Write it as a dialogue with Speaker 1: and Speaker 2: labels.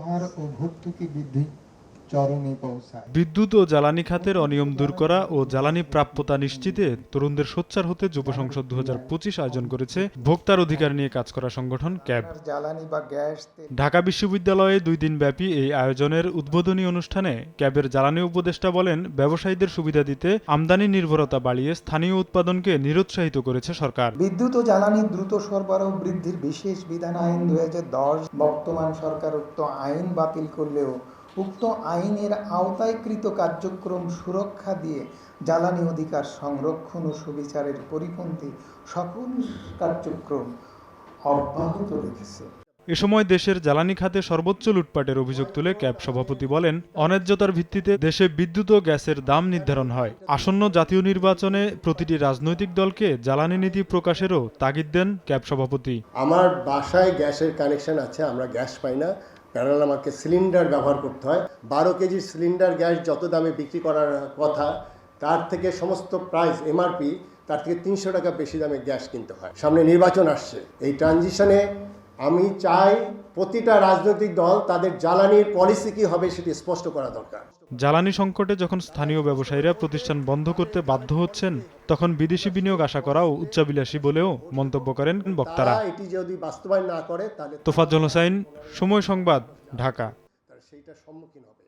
Speaker 1: व्यवहार और भुक्त की विधि
Speaker 2: বিদ্যুৎ ও জ্বালানি খাতের অনিয়ম দূর করা ও জ্বালানি প্রাপ্যতা নিশ্চিতে তরুণদের সোচ্চার হতে যুব সংসদ দু আয়োজন করেছে ভোক্তার অধিকার নিয়ে কাজ করা সংগঠন ক্যাব। ঢাকা বিশ্ববিদ্যালয়ে দুই দিন ব্যাপী এই আয়োজনের উদ্বোধনী অনুষ্ঠানে ক্যাবের জ্বালানি উপদেষ্টা বলেন ব্যবসায়ীদের সুবিধা দিতে আমদানি নির্ভরতা বাড়িয়ে স্থানীয় উৎপাদনকে নিরুৎসাহিত করেছে সরকার।
Speaker 1: বিদ্যুৎ ও জ্বালানি দ্রুত সরবরাহ বৃদ্ধির বিশেষ বিধান আইন দু হাজার দশ বর্তমান সরকার উক্ত আইন বাতিল করলেও উক্ত আইনের আওতায়কৃত কার্যক্রম সুরক্ষা দিয়ে জ্বালানি অধিকার সংরক্ষণ ও সুবিচারের পরিপন্থী সকল কার্যক্রম অব্যাহত রেখেছে।
Speaker 2: এ সময় দেশের জ্বালানি খাতে সর্বোচ্চ লুটপাটের অভিযোগ তুলে ক্যাব সভাপতি বলেন, অন্যায্যতার ভিত্তিতে দেশে বিদ্যুৎ ও গ্যাসের দাম নির্ধারণ হয়। আসন্ন জাতীয় নির্বাচনে প্রতিটি রাজনৈতিক দলকে জ্বালানি নীতি প্রকাশেরও তাগিদ দেন ক্যাব সভাপতি।
Speaker 3: আমার বাসায় গ্যাসের কানেকশন আছে, আমরা গ্যাস পাই না। প্যারাল আমাকে সিলিন্ডার ব্যবহার করতে হয়। বারো কেজির সিলিন্ডার গ্যাস যত দামে বিক্রি করার কথা, তার থেকে সমস্ত প্রাইস এমআরপি, তার থেকে তিনশো টাকা বেশি দামে গ্যাস কিনতে হয়। সামনে নির্বাচন আসছে। এই ট্রানজিশনে আমি চাই প্রতিটা রাজনৈতিক দল তাদের জ্বালানির পলিসি কি হবে সেটি স্পষ্ট করা দরকার।
Speaker 2: জ্বালানি সংকটে যখন স্থানীয় ব্যবসায়ীরা প্রতিষ্ঠান বন্ধ করতে বাধ্য হচ্ছেন তখন বিদেশি বিনিয়োগ আশা করাও উচ্চাবিলাসী বলেও মন্তব্য করেন বক্তারা।
Speaker 3: এটি যদি বাস্তবায়ন না করে তাহলে
Speaker 2: তোফাজ্জল হোসাইন সময় সংবাদ ঢাকা।
Speaker 3: তারা সেইটার সম্মুখীন হবে।